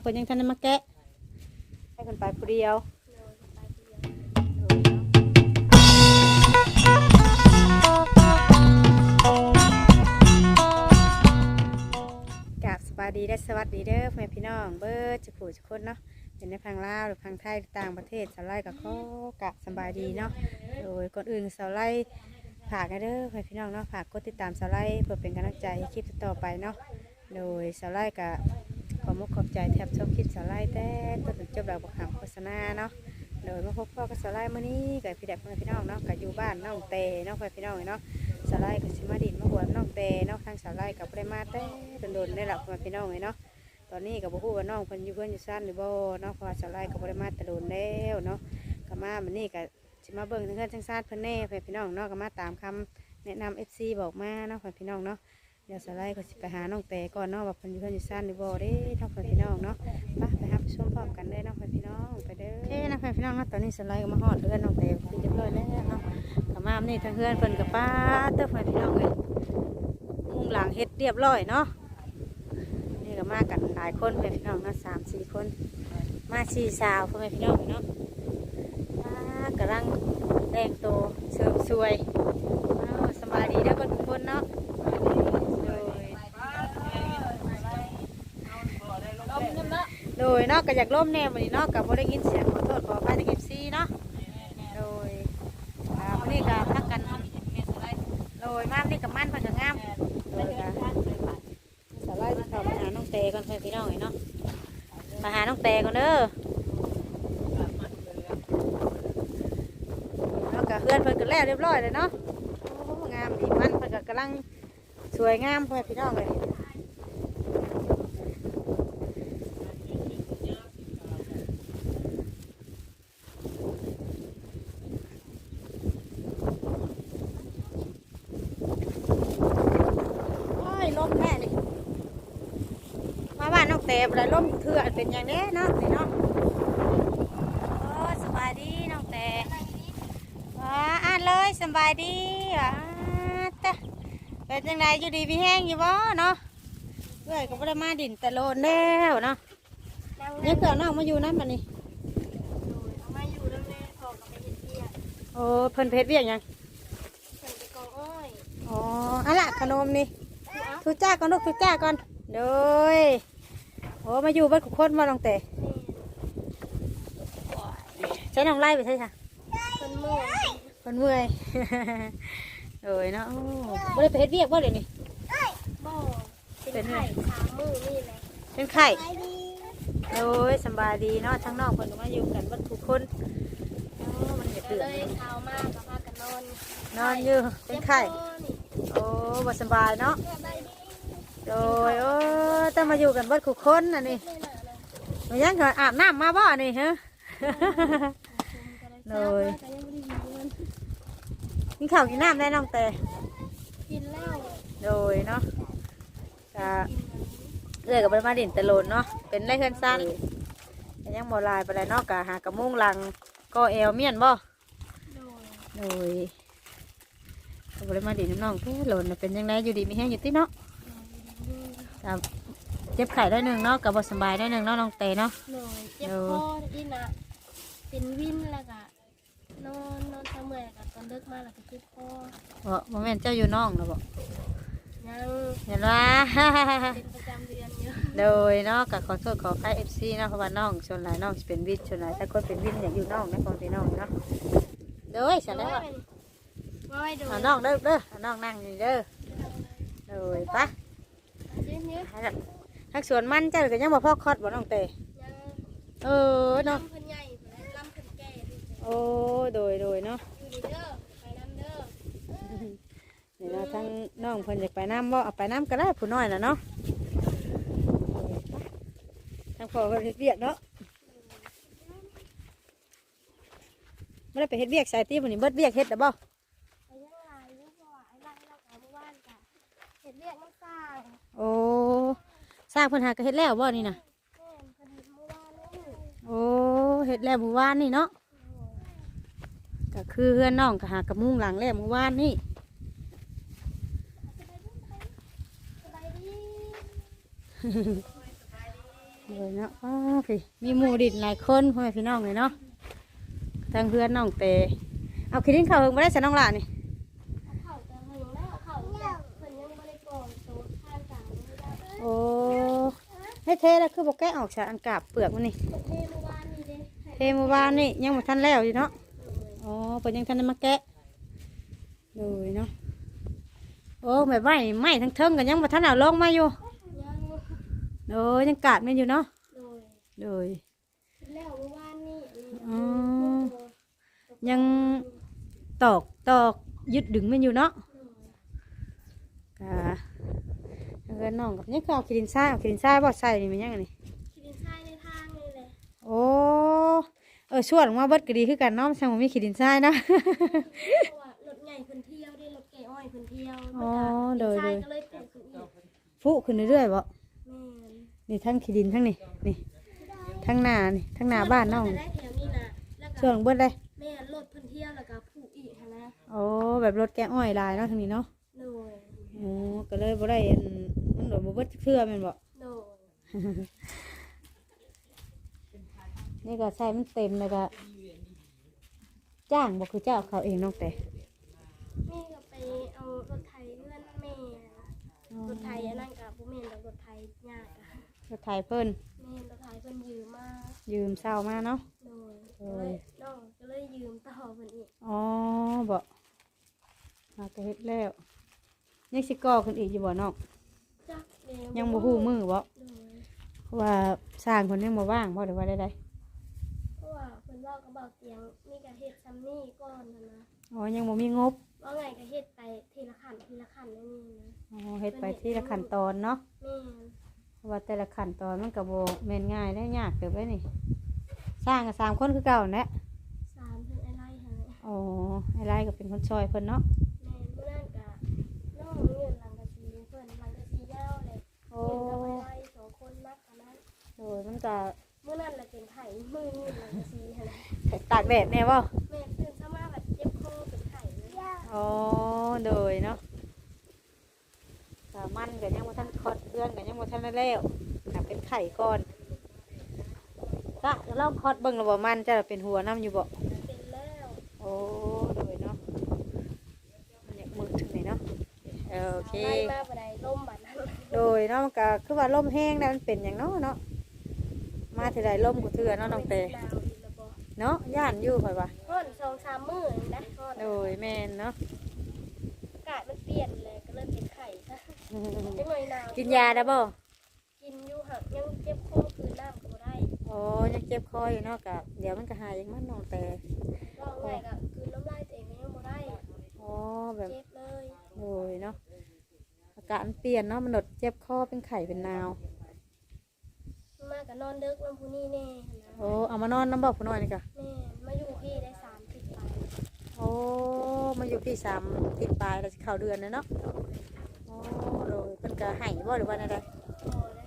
เพิ่นยังทันได้มาแกะให้เพิ่นไปผู้เดียวกราบสวัสดีและสวัสดีเด้อพ่อแม่พี่น้อง เบิร์ดจะผู้จะคนเนาะเป็นในพังลาวหรือพังไทยหรือต่างประเทศสาวไล่กับข้อกะสบายดีเนาะโดยก่อนอื่นสาวไล่ฝากกันเด้อพ่อพี่น้องเนาะฝากกดติดตามสาวไล่เพื่อเป็นกำลังใจให้คลิปต่อไปเนาะโดยสาวไล่กะ ขอมุกขอบใจแทบชมคลิปสาวไล่แต่ต้นจบเราบอกคำโฆษณาเนาะโดยมาพบพ่อกับสาวไล่มื้อนี้กับพี่แดกพ่อแม่พี่น้องเนาะกับอยู่บ้านน้องเตเนาะพ่อแม่พี่น้องเนาะสาไลกับสิมาดินมาหัวน้องเตเนาะทางสาไลกับไดมาแต่โดนๆได้หลับมาพี่น้องเลยเนาะตอนนี้กับผู้ว่าน้องเพิ่นอยู่เพื่อนอยู่ซ่านหรือบ่เนาะเพราะว่าสาไลกับไดมาแต่โดนแล้วเนาะก็มามันนี่ก็สิมาเบิ่งเพื่อนทางซ่านเพิ่นแน่เพื่อนพี่น้องเนาะก็มาตามคำแนะนำ FC บอกมาเนาะเพื่อนพี่น้องเนาะ ดี๋ยวสาไลก็สิไปหาน้องเตก่อนเนาะว่าเพิ่นอยู่เพื่อนอยู่ซ่านหรือบ่เด้ทั้งเพื่อนพี่น้องเนาะไปไปหาชมพร้อมกันเลยเนาะเพื่อนพี่น้องไปเด้อเอ้นะเพื่อนพี่น้องเนาะตอนนี้สาไลก็มาฮอดเรือนน้องเตที่เรียบร้อยแล้วเนาะกมานี่ทางเพื่อนเพิ่นกับป้าเต้าไฟพี่น้องเลยมุงหลังเฮ็ดเรียบร้อยเนาะนี่ก็มากันหลายคนเพิ่นพี่น้องเนาะสามสี่คน มาสี่สาวพ่อแม่พี่น้องเนาะป้ากำลังแต่งตัวเสริมสวยอ้าวสบายดีเด้อเพิ่นทุกคนเนาะโดย โดยเนาะก็อยากล่มแน่วันนี้เนาะกับบ่ได้ยินเสียงขอโทษขออภัยในเอฟซีเนาะโดยอ่าวันนี้ก็พักกันโรยมากนี่กับมั่นเพิ่นก็งามโดยก็สาวไล่ที่เขาไปหาน้องเตก่อนเพื่อนพี่น้องเนาะมาหาน้องเตก่อนเด้อแล้วก็เพื่อนเพิ่นก็แล้วเรียบร้อยเลยเนาะงามดีมันเพิ่นก็กำลังสวยงามเพื่อนพี่น้องเลยโอ้ยลมแน่นี่ มาบ้านน้องเตบ่ได้ลมเถื่อนเป็นอย่างนี้เนาะนี่เนาะโอ้สบายดีน้องเตว้าอ่านเลยสบายดีว้าตะเป็นจังไดอยู่ดีพี่แห้งอยู่บ่เนาะเพื่อนก็บ่ได้มาดินแต่โลนแล้วเนาะนั่งนี่เกิดน้องมาอยู่นั่นบัดนี้เอามาอยู่แล้วแม่พอกับไปเฮ็ดเบี้ยโอ้เพิ่นเพชรเวียกหยังเพิ่นไปกองอ้อยอ๋ออะล่ะขนมนี่ทุจ้าก่อนลูกทุจ้าก่อนโดยโอ้มาอยู่บ้านกุคนมาลองเตะใช้น้องไล่ไปใช่ค่ะเพิ่นเมื่อยเพิ่นเมื่อยโดยเนาะโอ้บ่ได้ไปเฮ็ดเวียกบ่เดี๋ยวนี้บ่เป็นไข่สามมื้อนี่แหละเป็นไข้ไปดีโดยสำบายดีเนาะทั้งน้องเพิ่นก็มาอยู่กันเบ้านกุคนโอ้มันเดือดก็เดือเลดยเช้ามากก็พากันนอนนอนอยู่เป็นไข้จ็บคอนี่โอ้บ่สำบายเนาะสบายดีโดย โอ้ต้องมาอยู่กันเบ้านกุคนน่ะนี่นี่น่ะนะมันยังเคยอาบน้ำมาบ่นี่ฮะเลเลยยก็ยังบ่ได้มีเงินกินข้าวกินน้ำได้น้องเตกินแล้วโดยเนาะก็กินแล้วเอื้อยกับมาดินตะโลนเนาะเป็นไรเพื่อนสั้นแต่ยังบ่ลายไปเลยเนาะกะหากระมุงลังก็เอวเมียนบ่โดยโดยก็บ่ได้มาดินน้ำน้องแค่โลนน่ะเป็นยังไงอยู่ดีมีแห้งอยู่ที่เนาะก็เจ็บไข้ได้หนึ่งเนาะกับบ่สำบายได้หนึ่งเนาะน้องเตเนาะโดยเจ็บคออีน่ะเป็นวินแล้วก็นอนนอนทำเมื่อยแล้วก็ตอนเลิกมาแล้วก็เจ็บคอบ่บ่แม่นเจ้าอยู่น้องนะบ่ยังเห็นว่าเป็นประจำเดือนอยู่โดยเนาะก็ขอโทษขออภัย FC เนาะเพราะว่าน้องส่วนหลายน้องสิเป็นวิทย์ส่วนหลายถ้าคนเป็นวิทย์อยากอยู่น้องนะของพี่น้องเนาะโดยฉันแล้วว่าไว้ดูเอาน้องเด้อเด้อเอาน้องนั่งนี่เด้อโดยปะเย็นเยอะ ทักสวนมันเจ้าก็ยังบ่พอคอดบ่น้องเตยังเออเนาะลำเพิ่นใหญ่ลำเพิ่นแก่ดิโอ้โดยโดยเนาะอยู่ดีเด้อไปน้ำเด้อเดี๋ยวเราทั้งน้องเพิ่นอยากไปน้ำบ่เอาไปน้ำก็ได้ผู้น้อยน่ะเนาะทั้งพ่อเพิ่นเฮ็ดเวียกเนาะไม่ได้ไปเฮ็ดเวียกสายตีมื้อนี้เบิดเวียกเฮ็ดแล้วบ่ไปยังหลายอยู่เพราะว่าไอ้ไล่เรากับเมื่อวานกะเห็ดเรียกน้ำสร้างโอ้ สร้างเพิ่นหาก็เฮ็ดแล้วบ่นี่น่ะโอ้เฮ็ดแล้วเมื่อวานนี่เนาะก็คือเพื่อนน้องก็หากระมุงหลังแล้วเมื่อวานนี่สบายเลยเนาะอ้าวพี่มีหมู่ดินหลายคนพ่อแม่พี่น้องเลยเนาะทางเพื่อนน้องเตเอาคิดถึงข้าวเพิ่งมาได้ฉันน้องหลานนี่ เอาเข่าจะหึงแล้วเอาเข่าจะเพิ่นยังบ่ได้ก่อนโตข้างกลางไม่ได้ โอ้ ให้เทแล้วคือบอกแกะออกจากอันกาบเปลือกมันนี่เทเมื่อวานนี้เด้เทเมื่อวานนี่ยังบ่ทันแล้วอยู่เนาะอ๋อเปิดยังทันได้มาแกะเลยเนาะโอ้ไม่ไหวไหมทั้งเทิงกันยังบ่ทันเอาลงมาอยู่ยังโอ้ยังกาดไม่อยู่เนาะโดยเลยแล้วเมื่อวานนี้อันนี้อ๋อยังตอกตอกยึดดึงมันอยู่เนาะกะ เงินน้องกับนี่คือเอาขีดินทรายเอาขีดินทรายบ่ใส่นี่มันยังไงนี่ขีดินทรายในทางนี่แหละโอ้เออชวนออกมาเบิดก็ดีคือกันเนาะช่างบ่มีขีดินทรายเนาะเพราะว่ารถใหญ่เพิ่นเที่ยวได้รถแก่อ้อยเพิ่นเที่ยวอ๋อโดยทรายโดยก็เลยปลูกขึ้นอีกฟุขึ้นเรื่อยๆบ่แม่นนี่ทั้งขีดินทั้งนี่นี่ทั้งหน้านี่ทั้งหน้าบ้านน้องจะได้แถวนี้นะแล้วช่วก็งเบิดเลยแม่รถเพิ่นเที่ยวแล้วก็ผูกอีกหั้นนะโอ้แบบรถแกะอ้อยลายเนาะทางนี้เนาะโดยโอ้ก็เลยบ่ได้อัน มันโดดบ่เบิดเพื่อแม่นบ่ โดยนี่ก็ใส่มันเต็มเลยก็จ้างบ่คือเจ้าเขาเองน้องแต่แม่ก็ไปเอารถไถเลื่อนแม่นะรถไถอันนั้นกับผู้แม่นดอกรถไถยากอะรถไถเพิ่นแม่นรถไถเพิ่นยืมมายืมเศร้ามาเนาะ โดยโอ้ยน้องก็เลยยืมต่อเพิ่นอีกอ๋อบ่หากระเฮ็ดแล้วยังสิก่อขึ้นอีกอยู่บ่น้องจักเดี ยวยังบ่ฮู้มือบ่โดยเพราะว่าสร้างเพิ่นยังบ่ว่างบ่ได้ว่าได้เพราะว่าเพิ่นเว้ากับเบาเตียงมีกะเฮ็ดซัมนี่ก่อนนะนะๆอ๋อยังบ่มีงบว่าไงก็เฮ็ดไปทีละขั้นทีละขั้นนั่นนี่นะอ๋อเฮ็ดไปทีละขั้นตอนเนาะแม่นเพราะว่าแต่ละขั้นตอนมันก็บ่แม่นง่ายและยากเกินไปนี่ สร้างก็สามคนคือเก่านั่นแหละสามเพิ่นอะไรหั่นแหละอ๋อไอ้ไรก็เป็นคนช่วยเพิ่นเนาะแม่นเมื่อนั้นกะน้องเงินหลังกะสีเพิ่นหลังกะสียาวเลย โอ้เงินกับไอ้ไรสองคนนักกันนั้นโดยมันก็เมื่อนั้นแหละเป็นไข่มือนี่หลังกะสีหั่นแหละตากแดดแน่บ่แม่ตื่นเช้ามาแบบเจ็บคอเป็นไข่เลยอ๋อโดยเนาะก็มันก็ยังบ่ทันคลอดเดือนก็ยังบ่ทันได้แล้วน่ะเป็นไข่ก่อนก็ลองคลอดเบิ่งแล้วบ่มันจะเป็นหัวน้ำอยู่บ่เป็นแล้วโอ้โดยเนาะมันอยากมือถึงนี่เนาะเออโอเค ไล่มาบ่ได้ล่มบัดนั้น โดยเนาะมันก็คือว่าลมแห้งแล้วมันเป็นอย่างเนาะเนาะมาทีไรลมกูเถื่อเนาะน้องเตหนาวอีกแล้วบ่เนาะย่านอยู่ข่อยว่าฮ้อนสองสามมื้อนี่นะฮ้อนโดยแม่นเนาะอากาศมันเปลี่ยนเลยก็เลยเป็นไข่ซะจังหน่อยหนาวกินยาได้บ่กินอยู่หักยังเจ็บคอคืนน้ำก็บ่ได้โอ้ยังเจ็บคออยู่เนาะกะเดี๋ยวมันก็หายเองมันน้องแต่ว่าไงก็คืนน้ำลายตัวเองก็ยังบ่ได้อ๋อแบบเจ็บเลยโดยเนาะอา กาศมันเปลี่ยนเนาะมันหนดเจ็บคอเป็นไข้เป็นนาว มาก็นอนดึกน้ำผู้นี่แน่นะโอ้เอามานอนน้ำบอกผู้น้อยนี่กะแม่มาอยู่พี่ได้สามสิบปีโอ้มาอยู่พี่สามทิศปลายแล้วสิเข้าเดือนแล้วเนาะโอ้โดยเพิ่นก็ให้บ่หรือว่าอะไรพอได้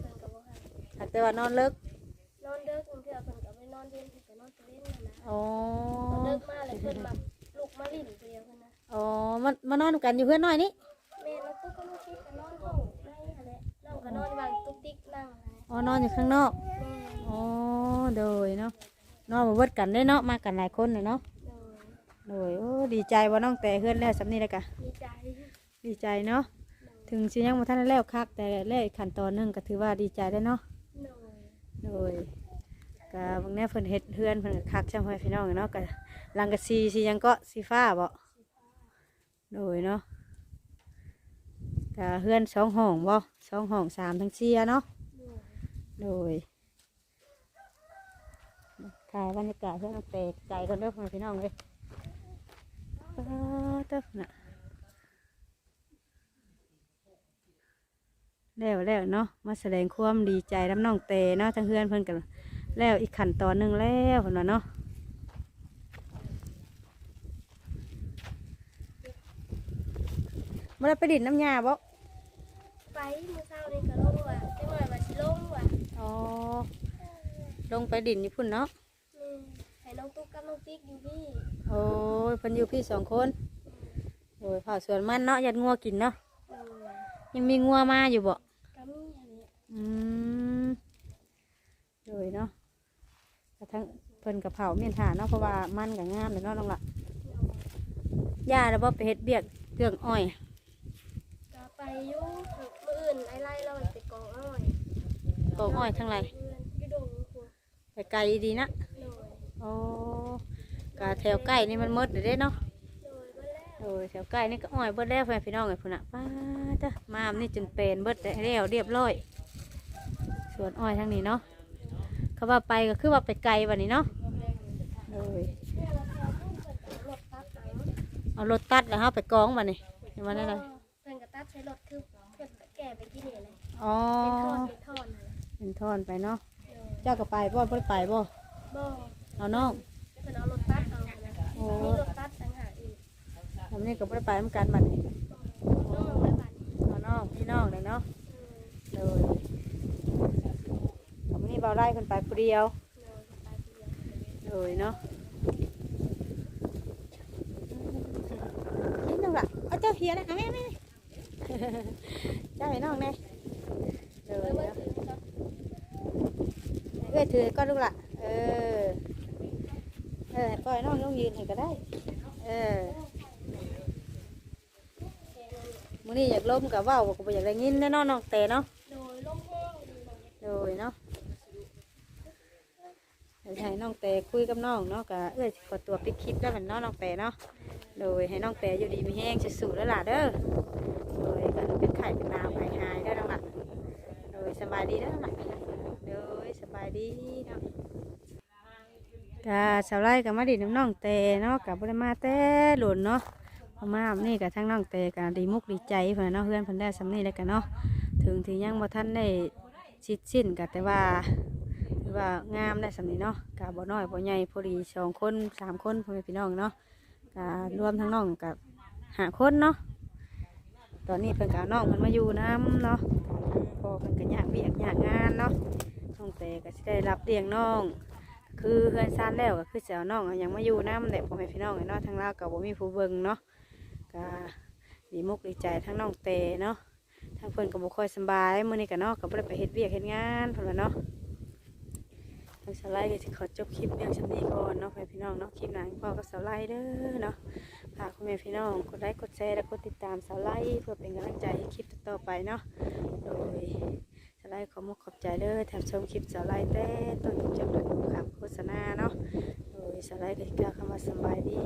เพิ่นก็บ่ให้หากแต่ว่านอนเลิกนอนดึกเพื่อเพิ่นก็ไปนอนเย็นเพิ่นก็นอนตัวเล่นนั่นนะอ๋อนอนดึกมาเลยเพิ่นแบบลุกมาลิ้นเดียวเพิ่นนะอ๋อมามานอนกันอยู่เพื่อนน้อยนี่แม่น้องตุ๊ องก็นอนวางตุ๊กติ๊กนั่งหั่นแหละอ๋อนอนอยู่ข้างนอก แม่อ๋อ โดยเนาะ นอนมาเวิดกันได้เนาะ มากันหลายคนเลยเนาะ โดยโดยโอ้ดีใจว่าน้องแต่เพื่อนแล้วสำนี้เลยกะ ดีใจดีใจเนาะ ถึงชิยังมาท่านได้แล้วคักแต่แรกขั้นตอนหนึงก็ถือว่าดีใจได้เนาะ โดยโดยก็บางแน่เพิ่นเฮ็ดเพื่อนเพิ่นก็คักช่างพ่อพี่น้องเนาะก็ลังกะซีสีหยังก็สีฟ้าบ่โดยเนาะ ก็เพื่อนสองห้องบ่สองห้องสามทั้งสี่อะเนาะโดยโดยถ่ายบรรยากาศเพื่อนเตะใจกันเด้อพ่อพี่น้องเลยป๊าดเด้อน่ะแล้วแล้วเนาะมาแสดงความดีใจน้ำน้องเตเนาะทั้งเพื่อนเพิ่นกัน แล้วอีกขั้นตอนหนึ่งแล้วเพิ่นว่าเนาะมาได้ไปดินน้ำยาบ่ ไปมื้อเช้านี่ก็ลงว่ะจังหน่อยว่าสิลงว่ะอ๋อ ลงไปดินนี่พุ่นเนาะแม่ให้น้องตุ๊กกับน้องติ๊กอยู่พี่โอ้ยเพิ่นอยู่พี่สองคน โอ้ยเผาสวนมันเนาะยัดงัวกินเนาะโดยยังมีงัวมาอยู่บ่ ก็มีหั่นแหละอืมทั้งเพิ่นกับเผาเมียนหาเนาะเพราะว่ามันกับงามเลยเนาะน้องละย่าแล้วบ่ไปเฮ็ดเบียกเรื่องอ้อย ก็ไปอยุ่งมืออื่นไอ้ไล่เราไปกองอ้อย กองอ้อยทั้งไรเพื่อนอยูดงครัวไปไกลดีนะโดยโอ้กะแถวใกล้นี่มันหมดเลยเด้เนาะโดยเมื่อแรกโอ้ยแถวใกล้นี่ก็อ้อยเบิดแล้วแฟนพี่น้องไอ้พุ่นน่ะป้าจ้ะมามนี่จนเป็นเบิดแล้วเรียบร้อยสวนอ้อยทั้งนี้เนาะเขาว่าไปก็คือว่าไปไกลวันนี้เนาะโอ้ยเนี่ยเราแถวพุ่งเกิดจากรถตัดเอาเอารถตัดแล้วเฮาไปกองวันนี้เห็นวันนี้เลยเพื่อนกับตัดใช้รถคือเพื่อนแก่ไปที่นี่เลยอ๋อ เป็นท่อนเป็นท่อน เลยเป็นท่อนไปเนาะโดยเจ้าก็ไปบ่บ่ได้ไปบ่บ่เอาน้องเพื่อนเอารถตัดเอานะโอ้มีรถตัดต่างหากอีกทำนี่ก็บ่ได้ไปเหมือนกันบัดนี้น้องไม่บัดเอาน้องพี่น้องเลยเนาะอืมเลยทำนี่เบาไล่คนไปผู้เดียวโดยไปเดียวเลยเนาะนี่น้องละเอาเจ้าเฮียนะเอาแม่แม่ เจ้าให้น้องแน่เล เมื่ ย อเมื่อ เนาะ ถือก็ เอ้ยถือก็ลูกละเออ เออปล่อยน้องน้องยืนให้ก็ได้ เออมื้อนี้อยากล้มกับว่าวก็บ่อยากได้ยินแน่นอนน้องแต่เนาะโดยล่มแห้งดีเลยโดยเนาะให้น้องแต่คุยกับน้องเนาะกะเอ้ยขอตัวปิดคลิปแล้วเหมือนเนาะน้องแต่เนาะโดยให้น้องแต่อยู่ดีมีแห้งสู้ๆแล้วล่ะเด้อ โดยก็เป็นไข่เป็นน้ำหายหายๆได้อน้องล่ะ โดยสบายดีเด้อน้องล่ะโดยสบายดีเนาะ กะสาวไร่กับมาดีน้ำน้องแต่เนาะกับบริมาแต่หล่นเนาะพอมานี่กับทั้งน้องแต่กะดีมุกดีใจเพื่อนเนาะเพื่อนเพิ่นได้สำนี่แล้วกันเนาะถึงที่ยังบ่ทันได้ชิดสิ้นกะแต่ว่าถือว่างามได้สำนีเนาะกะบ่น้อยบ่ใหญ่พอดีสองคนสามคนพ่อแม่พี่น้องเนาะกะรวมทั้งน้องกับหาคนเนาะตอนนี้เพิ่นกเอาน้องเพิ่นมาอยู่น้ำเนาะพอเพิ่นก็ยากเวียกยากงานเนาะน้องแต่ก็สิได้รับเลี้ยงน้อง คือเพื่อนซานแล้วก็คือสิเจ้าน้องยังมาอยู่น้ำแหละพ่อแม่พี่น้องเนาะทางลาวก็บ่มีผู้เบิ่งเนาะก็ดีมุกดีใจทั้งน้องเตเนาะทางเพิ่อนก็บ่ค่อยสบายมื้อนี้ก็เนาะก็บ่ได้ไปเฮ็ดเวียกเฮ็ดงานเพิ่นว่าเนาะทางสไลด์ก็สิขอจบคลิปเพียงชำนี้ก่อนเนาะให้พี่น้องเนาะคลิปหน้าพ่อกับสไลด์เด้อเนาะฝากคุณแม่พี่น้องกดไลค์กดแชร์และกดติดตามสไลด์เพื่อเป็นกำลังใจให้คลิปต่อไปเนาะโดย ไลด์ขอมุกขอบใจเด้อแถมชมคลิปสไลด์แต่ต้นจนจบคำโฆษณาเนาะโดยสไลด์ก็สิกล้ามาสบายดี